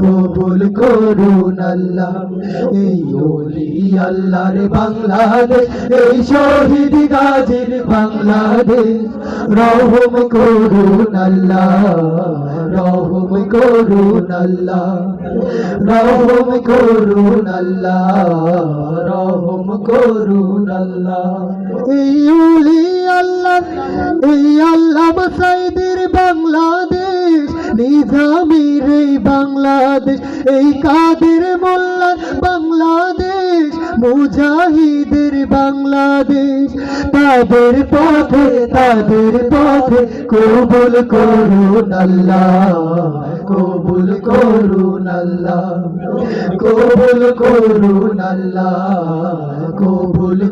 কবুল করুন আল্লাহ। এই ওলি আল্লাহর বাংলাদেশ, এই শহীদ গাজীর বাংলাদেশ। রহম করুন আল্লাহ, রহম করুন আল্লাহ, রহম করুন আল্লাহ, রহম করুন আল্লাহ। এই ওলি আল্লাহ, এই আল্লাহ নিজামের এই বাংলাদেশ, এই কাদের মোল্লার বাংলাদেশ, মুজাহিদের বাংলাদেশ। তাদের পথে তাদের পথে কবুল করুন আল্লাহ, কবুল করুন আল্লাহ, কবুল করুন আল্লাহ।